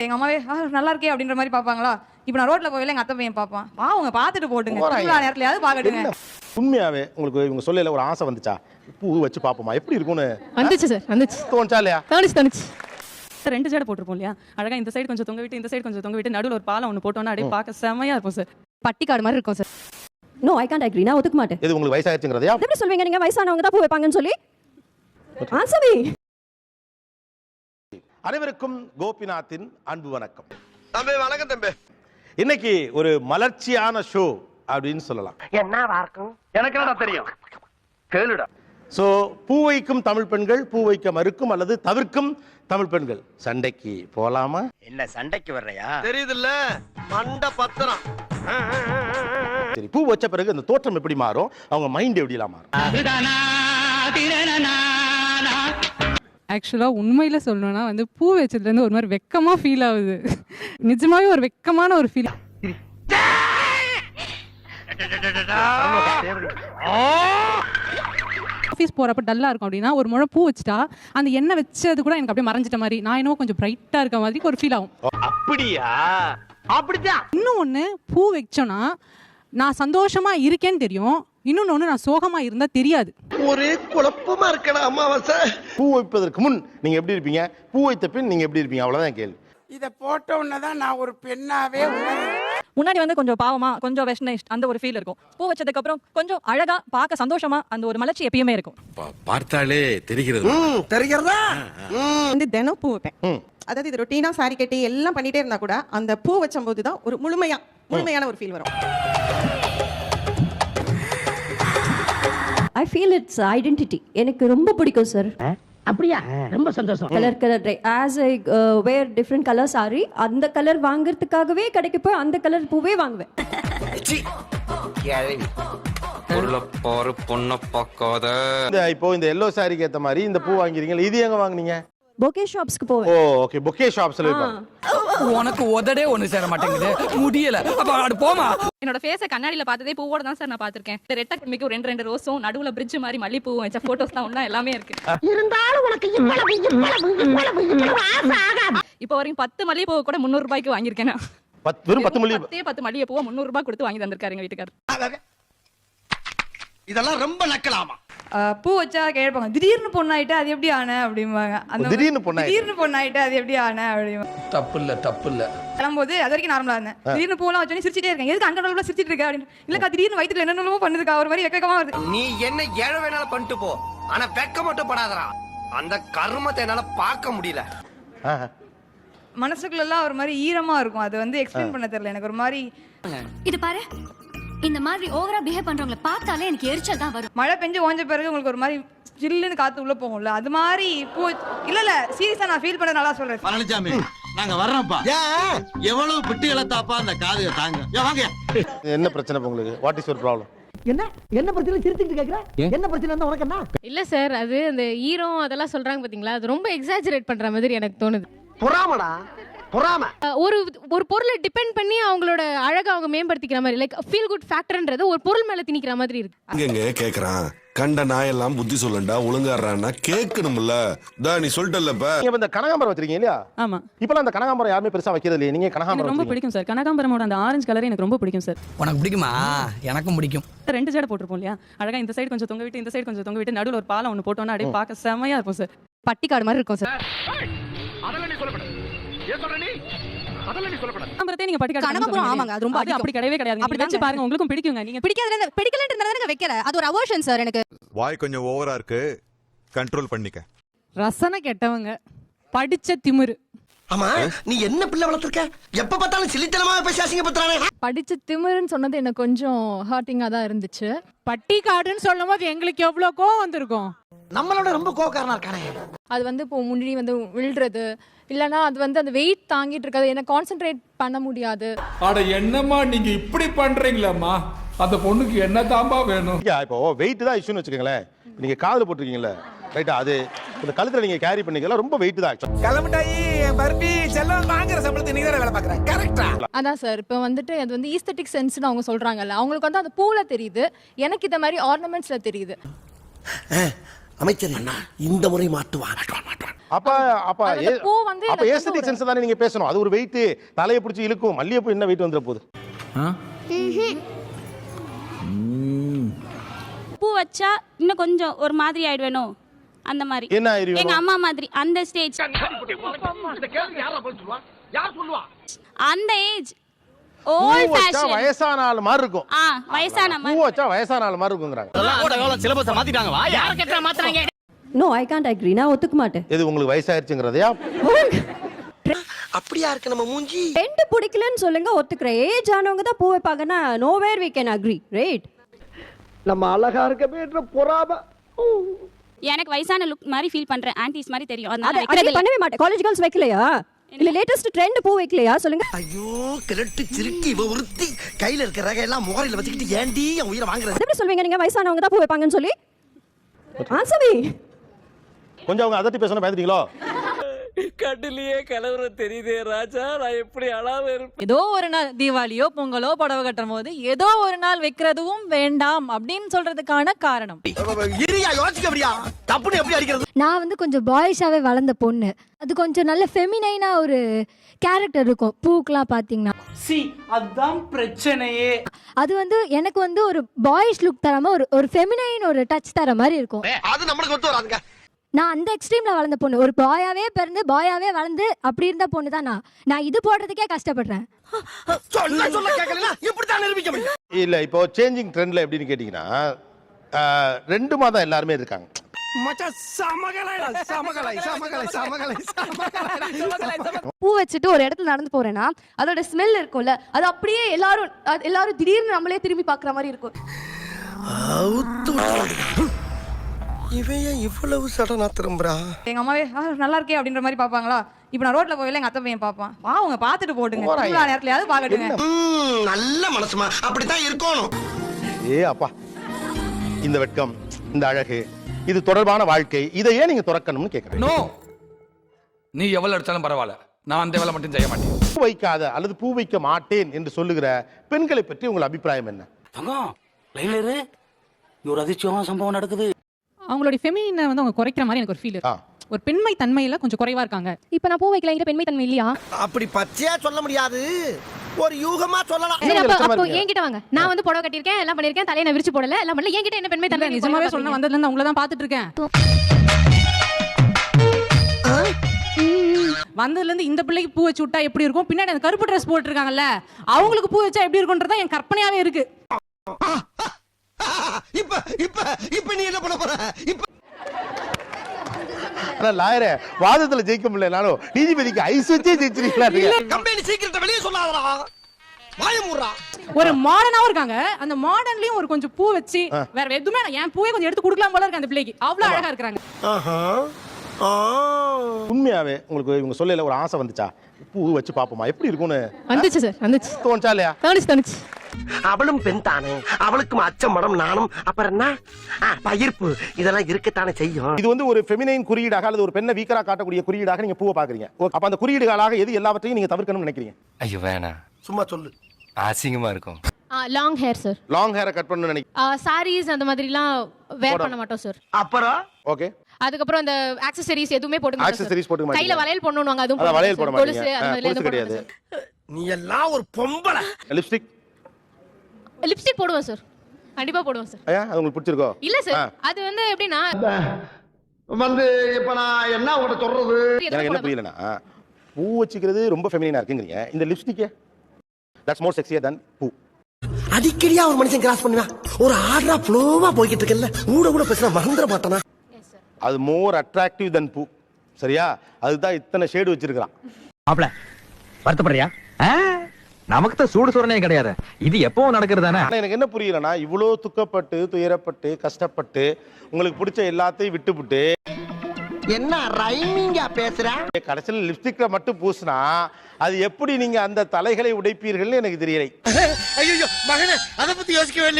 எங்க அம்மாவே "ஆ, நல்லா இருக்கே அப்படின்ற மாதிரி பாப்பாங்களா இப்போ நான் ரோட்ல போகல எங்க அத்தை பையன் பாப்பான் அவங்க பார்த்துட்டு போட்டுங்க. திருவிழா நேரத்துலயாவது பாக்கட்டுங்க உண்மையாவே உங்களுக்கு இவங்க சொல்லல ஒரு ஆசை வந்துச்சா? பூ வச்சு பாப்போமா எப்படி இருக்கும்னு? வந்துச்சு சார் வந்துச்சு. தோணுச்சா இல்லையா? தோணுச்சு தோணுச்சு. சார் ரெண்டு ஜடை போட்டிருப்போம் இல்லையா? அழகா இந்த சைடு கொஞ்சம் தொங்க விட்டு இந்த சைடு கொஞ்சம் தொங்க விட்டு நடுவில் ஒரு பாலம் ஒன்று போட்டோம்னா அப்படியே பார்க்க செமையா இருக்கும் சார். பட்டிக்காடு மாதிரி இருக்கும் sir. No I can't agree நான் ஒத்துக்க மாட்டேன். இது உங்களுக்கு வயசாயிருச்சுங்கிறதையா? எப்படி சொல்வீங்க நீங்க? வயசானவங்க தான் பூ வைப்பாங்கன்னு சொல்லி? ஆன்சர் அனைவருக்கும் கோபிநாத்தின் அன்பு வணக்கம். தம்பி வணக்கம் தம்பி. இன்னைக்கு ஒரு மலர்ச்சியான ஷோ அப்படின்னு சொல்லலாம். எனக்கு என்னடா தெரியும்? கேளுடா. ஸோ பூ வைக்கும் தமிழ் பெண்கள் பூ வைக்க மறுக்கும் அல்லது தவிர்க்கும் தமிழ் பெண்கள். சண்டைக்கு போலாமா? என்ன சண்டைக்கு வர்றையா? தெரியுதுல்ல? மண்ட பத்திரம். சரி பூ வச்ச பிறகு அந்த தோற்றம் எப்படி மாறும்? அவங்க மைண்ட் எப்படிலாம் மாறும்? ஆக்சுவலாக உண்மையில் சொல்லணும்னா வந்து பூ வச்சதுலேருந்து ஒரு மாதிரி வெக்கமாக ஃபீல் ஆகுது. நிஜமாவே ஒரு வெக்கமான ஒரு ஃபீல் ஆஃபீஸ் போகிறப்ப டல்லாக இருக்கும் அப்படின்னா ஒரு முழம் பூ வச்சுட்டா அந்த எண்ணெய் வச்சது கூட எனக்கு அப்படியே மறைஞ்சிட்ட மாதிரி நான் என்னவோ கொஞ்சம் பிரைட்டாக இருக்க மாதிரி ஒரு ஃபீல் ஆகும். அப்படியா? அப்படிதான் இன்னும் ஒன்று பூ வச்சோன்னா நான் சந்தோஷமா இருக்கேன்னு தெரியும். இன்னொன்று ஒன்று நான் சோகமாக இருந்தால் தெரியாது. ஒரே குழப்பமா இருக்கடா அமாவாசை பூ வைப்பதற்கு முன் நீங்க எப்படி இருப்பீங்க? பூ வைத்த பின் நீங்க எப்படி இருப்பீங்க? அவ்வளவுதான் கேள்வி. இத போட்ட உடனே தான் நான் ஒரு பெண்ணாவே உணர்ந்தேன் முன்னாடி வந்து கொஞ்சம் பாவமா கொஞ்சம் வெஸ்டனைஸ்ட் அந்த ஒரு ஃபீல் இருக்கும். பூ வச்சதுக்கு அப்புறம் கொஞ்சம் அழகா பார்க்க சந்தோஷமா அந்த ஒரு மலர்ச்சி எப்பயுமே இருக்கும். பார்த்தாலே தெரிகிறது. தெரிகிறதா? வந்து தினம் பூ வைப்பேன். ம். அதாவது இது ரொட்டீனா சாரி கட்டி எல்லாம் பண்ணிட்டே இருந்தா கூட அந்த பூ வச்சம்போது தான் ஒரு முழுமையா முழுமையான ஒரு ஃபீல் வரும். ஐ ஃபீல் இட்ஸ் ஐடென்டிட்டி எனக்கு ரொம்ப பிடிக்கும் சார் அப்படியா? ரொம்ப சந்தோஷம். Colour colour as I wear different colour sari அந்த கலர் வாங்குறதுக்காகவே கடைக்கு போய் அந்த கலர் பூவே வாங்குவேன். பொருளை பாரு பொண்ணை பார்க்காத. இந்த இப்போ இந்த எல்லோ சாரிக்கு ஏத்த மாதிரி இந்த பூ வாங்கிறீங்களா இது எங்க வாங்குனீங்க? பொக்கே ஷாப்ஸ்க்கு ஓ போவேன் ஓகே பொக்கே ஷாப்ஸ்ல உனக்கு உதடே ஒண்ணு சேர மாட்டேங்குது. முடியல. அப்ப அடு போமா என்னோட ஃபேஸை கண்ணாடியில பார்த்ததே பூவோட தான் சார் நான் பார்த்திருக்கேன். இந்த ரெட்டை கும்பிக்கும் ரெண்டு ரெண்டு ரோஸும் நடுவுல பிரிட்ஜ் மாதிரி மல்லிப்பூவும் வச்ச போட்டோஸ் தான் ஒண்ணா எல்லாமே இருக்கு. இருந்தாலும் உனக்கு இவ்வளவு இவ்வளவு இவ்வளவு இவ்வளவு ஆசை ஆகாது. இப்போ வரைக்கும் பத்து மல்லிகைப்பூ கூட முந்நூறு ரூபாய்க்கு வாங்கியிருக்கேன் நான். பத்து வெறும் பத்து மல்லி பத்தே பத்து மல்லிகைப்பூவை முந்நூறு ரூபாய் கொடுத்து வாங்கி தந்திருக்காரு எங்க வீட்டுக்காரர். இதெல்லாம் ரொம்ப நக்கலாமா? பூ வச்சா கேட்பாங்க திடீர்னு பொண்ணாயிட்டு அது எப்படி ஆன? அப்படிம்பாங்க. அந்த திடீர்னு பொண்ணாயிட்டு. திடீர்னு பொண்ணாயிட்டு அது எப்படி ஆன? அப்படிம்பாங்க. தப்பு இல்ல தப்பு இல்ல கிளம்பும்போது அது வரைக்கும் நார்மலா இருந்தேன். திடீர்னு பூலாம் வச்சோன்னே சிரிச்சிட்டே இருக்கேன். எதுக்கு அங்கே சிரிச்சிட்டு இருக்க? அப்படின்னு. இல்லக்கா திடீர்னு வயிற்றுல என்னென்னமோ பண்ணுதுக்கா. ஒரு மாதிரி வெக்கமா வருது. நீ என்ன ஏழை வேணாலும் பண்ணிட்டு போ. ஆனா வெக்க மட்டும் படாதடா. அந்த கர்மத்தை என்னால பார்க்க முடியல. ஆஹா. மனசுக்குள்ளெல்லாம் ஒரு மாதிரி ஈரமா இருக்கும். அது வந்து எக்ஸ்பிளைன் பண்ண தெரியல. எனக்கு ஒரு மாதிரி இது பாரு. இந்த மாதிரி ஓவரா பிஹேவ் பண்றவங்கள பார்த்தாலே எனக்கு எரிச்சல் தான் வரும். மழை பெஞ்சு ஓஞ்ச பிறகு உங்களுக்கு ஒரு மாதிரி ஜில்லுன்னு காத்து உள்ள போகும்ல அது மாதிரி பூ இல்ல இல்ல சீரியஸா நான் ஃபீல் பண்ண நல்லா சொல்றேன். பழனிசாமி நாங்க வர்றோம்ப்பா. எவ்வளவு பிட்டு இழத்தாப்பா அந்த காது தாங்க. வாங்க. என்ன பிரச்சனை இப்ப உங்களுக்கு? வாட் இஸ் யுவர் ப்ராப்ளம் என்ன? என்ன பிரச்சனை? சிரிச்சுட்டு கேக்குற? என்ன பிரச்சனை இருந்தா உனக்கு என்ன? இல்ல சார் அது அந்த ஈரம் அதெல்லாம் சொல்றாங்க பாத்தீங்களா? அது ரொம்ப எக்ஸாஜரேட் பண்ற மாதிரி எனக்கு தோணுது. பொறாமடா. பொறாம. ஒரு ஒரு பொருளை டிபெண்ட் பண்ணி அவங்களோட அழகை அவங்க மேம்படுத்திக்கிற மாதிரி லைக் ஃபீல் குட் ஃபேக்டர்ன்றது ஒரு பொருள் மேல திணிக்கிற மாதிரி இருக்கு. எங்க கேக்குறான். கண்ட நாயெல்லாம் புத்தி சொல்லண்டா ஒழுங்காடுறான்னா கேட்கணும்ல தா நீ சொல்லிட்டல்லப்ப நீங்க இந்த கனகாம்பரம் வச்சிருக்கீங்க இல்லையா? ஆமா. இப்பலாம் அந்த கனகாம்பரம் யாருமே பெருசா வைக்கிறது இல்லையே நீங்க கனகாம்பரம் எனக்கு ரொம்ப. பிடிக்கும் சார். கனகாம்பரமோட அந்த ஆரஞ்சு கலர் எனக்கு ரொம்ப பிடிக்கும் சார். உனக்கு பிடிக்குமா? எனக்கும் பிடிக்கும். ரெண்டு ஜடை போட்டிருப்போம் இல்லையா? அழகா இந்த சைடு கொஞ்சம் தொங்க விட்டு இந்த சைடு கொஞ்சம் தொங்க விட்டு நடுவில் ஒரு பாலம் ஒன்று போட்டோம்னா அப்படியே பார்க்க செமையா இருக்கும் சார். பட்டிக்காடு மாதிரி இருக்கும் சார். உங்களுக்கும் பிடிக்குங்க. நீங்க பிடிக்காத பிடிக்கலன்றதாங்க வைக்கல. அது ஒரு அவர்ஷன் சார் எனக்கு. வாய் கொஞ்சம் ஓவரா இருக்கு. கண்ட்ரோல் பண்ணிக்க. ரசனை கெட்டவங்க படிச்ச திமிரு. ஆமா நீ என்ன பிள்ளை வளர்த்திருக்க? எப்ப பார்த்தாலும் சிலித்தனமா பேசி அசிங்கப்படுத்துறானே? படிச்ச திமிருன்னு சொன்னது எனக்கு கொஞ்சம் ஹர்ட்டிங்கா தான் இருந்துச்சு. பட்டிக்காடுன்னு சொல்லும் போது எங்களுக்கு எவ்வளோ கோவம் வந்திருக்கும்? நம்மளோட ரொம்ப கோவக்காரனா இருக்கானே. அது வந்து இப்போ முன்னாடி வந்து விழுறது. இல்லனா அது வந்து அந்த வெயிட் தாங்கிட்டு இருக்காது. என்ன கான்சென்ட்ரேட் பண்ண முடியாது. அட என்னம்மா நீங்க இப்படி பண்றீங்களம்மா? அந்த பொண்ணுக்கு என்ன தாம்பா வேணும்? இப்போ வெயிட் தான் இஷ்யூன்னு வச்சுக்கோங்களேன். நீங்க காதுல போட்டிருக்கீங்கல்ல. ரைட்டா அது இந்த கழுத்துல நீங்க கேரி பண்ணிக்கலாம் ரொம்ப வெயிட் தான். கிளம்பிட்டாயி பர்பி செல்லம் வாங்குற சம்பளத்தை நீங்க வேலை பாக்குறேன் கரெக்டா அதான் சார் இப்போ வந்துட்டு அது வந்து ஈஸ்தட்டிக் சென்ஸ்னு அவங்க சொல்றாங்கல்ல அவங்களுக்கு வந்து அந்த பூல தெரியுது எனக்கு இந்த மாதிரி ஆர்னமெண்ட்ஸ்ல தெரியுது. அமைச்சர் அண்ணா இந்த முறை மாட்டுவான் மாட்டுவான் மாட்டுவான் அப்ப அப்ப பூ வந்து அப்ப ஏஸ்தட்டிக் சென்ஸ் தானே நீங்க பேசணும். அது ஒரு வெயிட் தலையை பிடிச்சி இழுக்கும் மல்லிகைப்பூ என்ன வெயிட் வந்துட போகுது. பூ வச்சா இன்னும் கொஞ்சம் ஒரு மாதிரி ஆயிடுவேனோ? அந்த மாதிரி. என்ன? எங்க அம்மா மாதிரி அந்த ஸ்டேஜ் அந்த ஏஜ் ஓல்ட் ஃபேஷன் வயசான ஆள் மாதிரி இருக்கும் ஆ வயசான பூ மாதிரி. வச்சா வயசான ஆள் மாதிரி இருக்குங்கிறாங்க சிலபஸ் மாத்திட்டாங்க வா யார கேட்டா மாத்துறாங்க? நோ ஐ காண்ட் அக்ரி நான் ஒத்துக்க மாட்டேன். எது உங்களுக்கு வயசாயிருச்சுங்கிறதையா? அப்படியா இருக்கு நம்ம மூஞ்சி? ரெண்டு பிடிக்கலன்னு சொல்லுங்க ஒத்துக்கிறேன். ஏஜ் ஆனவங்க தான் பூ வைப்பாங்கன்னா no where we can agree right நம்ம அழகா இருக்க பொறாம. எனக்கு வயசான லுக் மாதிரி ஃபீல் பண்றேன். ஆன்டிஸ் மாதிரி தெரியும். அதை அதனால அதை வைக்கிறது இல்ல. பண்ணவே மாட்டேன். காலேஜ் கேர்ள்ஸ் வைக்கலையா? இல்ல லேட்டஸ்ட் ட்ரெண்ட் பூ வைக்கலையா? சொல்லுங்க. ஐயோ கிழட்டு சிறுக்கி இவ ஒருத்தி கையில இருக்கிற ரக எல்லாம் முகரையில வச்சுக்கிட்டு ஏண்டி என் உயிரை வாங்குறது? அது எப்படி சொல்வீங்க நீங்க? வயசானவங்க தான் பூ வைப்பாங்கன்னு சொல்லி? ஆன்சர் கொஞ்சம் அவங்க அதட்டி பேசணும் பயந்துட்டீங்களோ? கட்டிலேயே கலவர தெரியுதே ராஜா. நான் எப்படி அழாம இருப்பேன்? ஏதோ ஒரு நாள் தீபாவளியோ பொங்கலோ புடவை கட்டும் போது ஏதோ ஒரு நாள் வைக்கிறதும் வேண்டாம் அப்படின்னு சொல்றதுக்கான காரணம். நான் வந்து கொஞ்சம் பாய்ஸாவே வளர்ந்த பொண்ணு. அது கொஞ்சம் நல்ல ஃபெமினைனா ஒரு கேரக்டர் இருக்கும். பூக்கெல்லாம் பார்த்தீங்கன்னா. சி அதான் பிரச்சனையே. அது வந்து எனக்கு வந்து ஒரு பாய்ஸ் லுக் தராம ஒரு ஒரு ஃபெமினைன் ஒரு டச் தர மாதிரி இருக்கும். அது நம்மளுக்கு ஒத்து வராதுங்க. நான் அந்த எக்ஸ்ட்ரீம்ல வளர்ந்த பொண்ணு. ஒரு பாயாவே பிறந்து பாயாவே வளர்ந்து அப்படி இருந்த பொண்ணு தான் நான் நான் இது போடுறதுக்கே கஷ்டப்படுறேன். சொல்ல சொல்ல கேட்கல இப்படி தான் நிரூபிக்க முடியும். இல்ல இப்போ சேஞ்சிங் ட்ரெண்ட்ல எப்படின்னு கேட்டீங்கன்னா ஆஹ், ரெண்டு மாதம் எல்லாருமே இருக்காங்க. மச்சான் சமகலை சமகலை சமகலை சமகலை சமகலை பூ வச்சுட்டு ஒரு இடத்துல நடந்து போறேன்னா அதோட ஸ்மெல் இருக்கும்ல அது அப்படியே எல்லாரும் அது எல்லாரும் திடீர்னு நம்மளே திரும்பி பார்க்குற மாதிரி இருக்கும். இவன் ஏன் இவ்வளவு சடனா திரும்புறா? எங்க அம்மாவே "ஆ, நல்லா இருக்கே அப்படின்ற மாதிரி பார்ப்பாங்களா? இப்போ நான் ரோட்ல போகல எங்க அத்தை பையன் பார்ப்பான். வா அவங்க பார்த்துட்டு போட்டுங்க. திருவிழா நேரத்துலயாவது பார்க்கட்டுங்க. ம், நல்ல மனசுமா. அப்படித்தான் இருக்கணும். ஏ அப்பா. இந்த வெட்கம் இந்த அழகு இது தொடர்பான வாழ்க்கை இதை ஏன் நீங்க துறக்கணும்னு கேட்கறேன் நோ! நீ எவ்வளவு எடுத்தாலும் பரவாயில்ல. நான் அந்த வேலை மட்டும் செய்ய மாட்டேன். பூ வைக்காத அல்லது பூ வைக்க மாட்டேன் என்று சொல்லுகிற பெண்களை பற்றி உங்கள் அபிப்பிராயம் என்ன? தங்கம் லைன்ல இரு இங்க ஒரு அதிர்ச்சியான சம்பவம் நடக்குது. அவங்களுடைய ஃபெமினினை வந்து அவங்க குறைக்கிற மாதிரி எனக்கு ஒரு ஃபீல். ஒரு பெண்மை தன்மையில கொஞ்சம் குறைவா இருக்காங்க. இப்போ நான் பூ வைக்கல என்கிட்ட பெண்மை தன்மை இல்லையா? அப்படி பச்சையா சொல்ல முடியாது. ஒரு யூகமா சொல்லலாம். சரி அப்போ. என்கிட்ட வாங்க. நான் வந்து புடவை கட்டியிருக்கேன் எல்லாம் பண்ணியிருக்கேன் தலையை நான் விரிச்சு போடல எல்லாம் பண்ணல. என்கிட்ட என்ன பெண்மை தன்மை நிஜமாவே சொன்ன வந்ததுல இருந்து அவங்கள தான் பாத்துட்டு இருக்கேன். வந்ததுல இருந்து இந்த பிள்ளைக்கு பூ வச்சு விட்டா எப்படி இருக்கும்? பின்னாடி அந்த கருப்பு ட்ரெஸ் போட்டுருக்காங்கல்ல அவங்களுக்கு பூ வச்சா எப்படி இருக்கும்ன்றதா என் கற்பனையாவே இருக்கு. இப்ப இப்ப இப்ப நீ என்ன பண்ண போற? இப்ப ஆனா லாயரே வாதத்துல ஜெயிக்க முடியலனாலும் நீதிபதிக்கு ஐஸ் வச்சே ஜெயிச்சிருக்கீங்களா நீங்க? கம்பெனி சீக்கிரத்தை வெளியே சொல்லாதடா. ஒரு மாடர்னாவும் இருக்காங்க. அந்த மாடர்ன்லயும் ஒரு கொஞ்சம் பூ வச்சு வேற எதுவுமே நான் என் பூவே கொஞ்சம் எடுத்து கொடுக்கலாம் போல இருக்கு அந்த பிள்ளைக்கு. அவ்வளவு அழகா இருக்காங்க உண்மையாவே உங்களுக்கு இவங்க சொல்லல ஒரு ஆசை வந்துச்சா? பூ வச்சு பாப்போமா? எப்படி இருக்கும்னு? வந்துச்சு சார் வந்துச்சு. தோணுச்சா இல்லையா? தோணுச்சு தோணுச்சு. அவளும் பெண் தானே. அவளுக்கும் அச்சம் மடம் நானும் அப்புறம் என்ன? பயிர்ப்பு இதெல்லாம் இருக்கத்தானே செய்யும். இது வந்து ஒரு ஃபெமினைன் குறியீடாக அல்லது ஒரு பெண்ணை வீக்கரா காட்டக்கூடிய குறியீடாக நீங்க பூவை பாக்குறீங்க அப்ப அந்த குறியீடுகளாக எது எல்லாவற்றையும் நீங்க தவிர்க்கணும்னு நினைக்கிறீங்க? ஐயோ வேணாம். சும்மா சொல்லு. அசிங்கமா இருக்கும். லாங் ஹேர் சார் லாங் ஹேரை கட் பண்ணணும்னு நினைக்கிறேன் சாரீஸ் அந்த மாதிரிலாம் வேர் பண்ண மாட்டோம் சார் அப்புறம்? ஓகே அதுக்கப்புறம் அந்த ஆக்சசரிஸ் எதுவுமே போட மாட்டோம் sir. ஆக்சசரிஸ் போட்டு கையில வளையல் போடணும்வாங்க அதுவும் வளையல் போட. மாட்டீங்க. கிடையாது. நீ எல்லாம் ஒரு பொம்பளை. லிப்ஸ்டிக். லிப்ஸ்டிக் போடுவோம் சார் கண்டிப்பா போடுவோம் சார் ஐயா அது உங்களுக்கு பிடிச்சிருக்கோ? இல்ல. சார் அது வந்து எப்படின்னா வந்து இப்ப நான் என்ன உங்கள்கிட்ட சொல்றது? எனக்கு என்ன புரியலனா பூ வச்சுக்கிறது ரொம்ப ஃபெமினா இருக்குங்கிறீங்க. இந்த லிப்ஸ்டிக்கே தட்ஸ் மோர் செக்ஸியர் தன் பூ. அடிக்கடியா ஒரு மனுஷன் கிராஸ் பண்ணுவேன். ஒரு ஆர்டரா ஃப்ளோவா போய்கிட்டு இருக்கல ஊட கூட பேசினா மறந்துட மாட்டானா? அது மோர் அட்ராக்டிவ் தன் பூ சரியா? அதுதான் இத்தனை ஷேடு வச்சிருக்கான் மாப்ள வருத்தப்படுறியா? நமக்கு தான் சூடு சுரணே கிடையாது. இது எப்பவும் நடக்கிறது தானே எனக்கு என்ன புரியலனா இவ்வளோ துக்கப்பட்டு துயரப்பட்டு கஷ்டப்பட்டு உங்களுக்கு பிடிச்ச எல்லாத்தையும் விட்டுவிட்டு என்ன ரைமிங்கா பேசுற? கடைசியில் லிப்ஸ்டிக்கை மட்டும் பூசினா அது எப்படி நீங்க அந்த தலைகளை உடைப்பீர்கள்னு எனக்கு தெரியலை. ஐயோ மகனே அத பத்தி யோசிக்கவே இல்லை